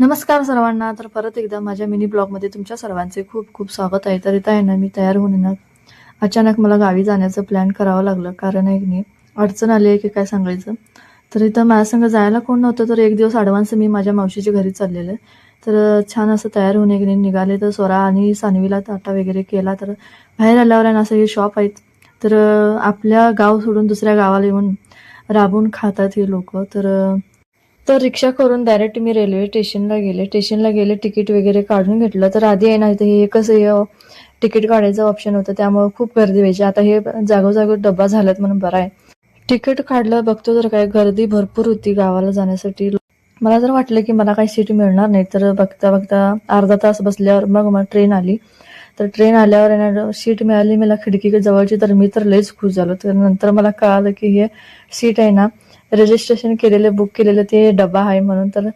नमस्कार सर्वांना. तर परत एकदा माझ्या मिनी ब्लॉगमध्ये तुमच्या सर्वांचे खूप खूप स्वागत आहे. तर इथं आहे ना मी तयार होऊन ना अचानक मला गावी जाण्याचं प्लॅन करावं लागलं. कारण आहे नाही अडचण आली आहे की काय सांगायचं. तर इथं माझ्यासंग जायला कोण नव्हतं तर एक दिवस ॲडव्हान्स मी माझ्या मावशीच्या घरी चाललेलं तर छान असं तयार होऊन एक निघाले तर स्वरा आणि सानवीला ताटा वगैरे केला. तर बाहेर आल्यावर आहे ना असं हे शॉप आहेत. तर आपल्या गाव सोडून दुसऱ्या गावाला येऊन राबून खातात हे लोक. तर तर रिक्षा करून डायरेक्ट मी रेल्वे स्टेशनला गेले. स्टेशनला गेले तिकीट वगैरे काढून घेतलं. तर आधी आहे ना इथे हे कसं हे तिकीट काढायचं ऑप्शन होतं. त्यामुळे खूप गर्दी व्हायची. आता हे जागोजागो डब्बा झाल्यात म्हणून बरं आहे. तिकीट काढलं बघतो तर काय गर्दी भरपूर होती गावाला जाण्यासाठी. मला जर वाटलं की मला काही सीट मिळणार नाही तर बघता बघता अर्धा तास बसल्यावर मग मग ट्रेन आली. तर ट्रेन आल्यावर येणार सीट मिळाली मला खिडकी जवळची तर मी तर लयच खुश झालो. तर नंतर मला कळालं की हे सीट आहे ना रजिस्ट्रेशन केलेलं बुक केलेलं ते डबा आहे म्हणून. तर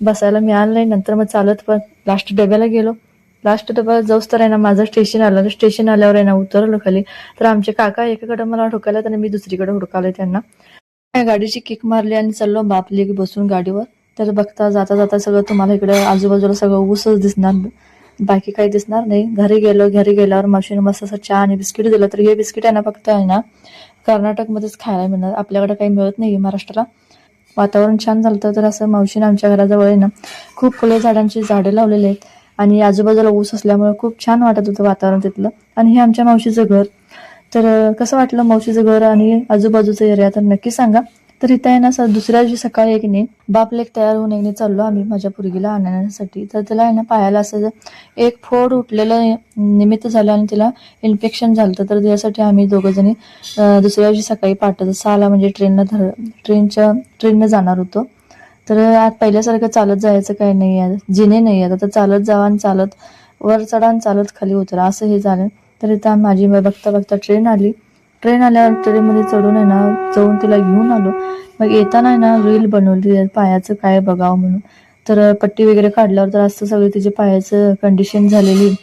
बसायला मिळालं नाही. नंतर मग चालत पण लास्ट डब्याला गेलो. लास्ट डबा जाऊस तर आहे ना माझं स्टेशन आलं. स्टेशन आल्यावर आहे ना उतरलो खाली. तर आमचे काका एकाकडे मला हुडकायला आणि मी दुसरीकडे हुडकाले त्यांना. गाडीची किक मारली आणि चाललो बापली बसून गाडीवर. तर बघता जाता जाता सगळं तुम्हाला इकडे आजूबाजूला सगळं ऊसच दिसणार. बाकी काही दिसणार नाही. घरी गेलो घरी गेल्यावर मशीन मस्त असं चहा आणि बिस्किट दिलं. तर हे बिस्किट आहे ना फक्त आहे ना कर्नाटकमध्येच खायला मिळणार. आपल्याकडे काही मिळत नाही महाराष्ट्राला. वातावरण छान झालं तर असं मावशीने आमच्या घराजवळ आहे ना खूप फुले झाडांची झाडे लावलेली आहेत. आणि आजूबाजूला ऊस असल्यामुळे खूप छान वाटत होतं वातावरण तिथलं. आणि हे आमच्या मावशीचं घर. तर कसं वाटलं मावशीचं घर आणि आजूबाजूचं एरिया तर नक्की सांगा. तर इथं आहे ना असं दुसऱ्या दिवशी सकाळी एक नाही बाप तयार होऊन एकने चाललो आम्ही माझ्या पुरगीला आणण्यासाठी. तर त्याला आहे ना पायाला असं एक फोड उठलेलं निमित्त झालं आणि तिला इन्फेक्शन झालं तर त्यासाठी आम्ही दोघं जणी दुसऱ्या दिवशी सकाळी पाठवतो सहाला म्हणजे ट्रेननं धर ट्रेनच्या ट्रेननं जाणार होतो. तर आज पहिल्यासारखं चालत जायचं काही नाही आहे. जिने नाही आहेत आता चालत जावा आणि चालत वर चढा आणि चालत खाली उतरा. असं हे झालं. तर इथं माझी बघता बघता ट्रेन आली. ट्रेन आल्यावर ट्रेनमध्ये चढून आहे ना जाऊन तिला घेऊन आलो. मग येताना आहे ना रील बनवली पायाचं काय बघावं म्हणून. तर पट्टी वगैरे काढल्यावर तर असं सगळी तिची पायाचं कंडिशन झालेली.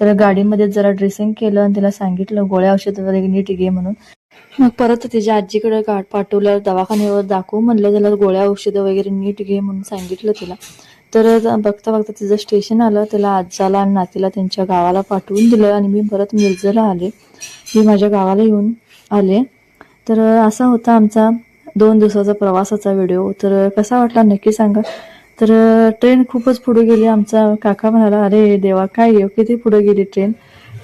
तर गाडीमध्ये जरा ड्रेसिंग केलं आणि तिला सांगितलं गोळ्या औषधं वगैरे नीट घे म्हणून. मग परत तिच्या आजीकडे गाठ पाठवल्यावर दवाखान्यावर दाखवू म्हणलं त्याला गोळ्या औषधं वगैरे नीट घे म्हणून सांगितलं तिला. तर बघता बघता तिचं स्टेशन आलं त्याला आजाला आणि नातीला त्यांच्या गावाला पाठवून दिलं आणि मी परत मिरजेला आले. मी माझ्या गावाला येऊन आले. तर असा होता आमचा दोन दिवसाचा प्रवासाचा व्हिडिओ तर कसा वाटला नक्की सांगा. तर ट्रेन खूपच पुढे गेली. आमचा काका म्हणाला अरे देवा काय आहे, किती पुढे गेली ट्रेन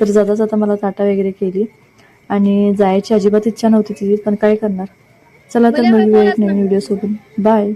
तर जाता जाता मला ताटा वगैरे केली. आणि जायची अजिबात इच्छा नव्हती तिची पण काय करणार? चला तर मग एक नवीन व्हिडिओ सोबत बाय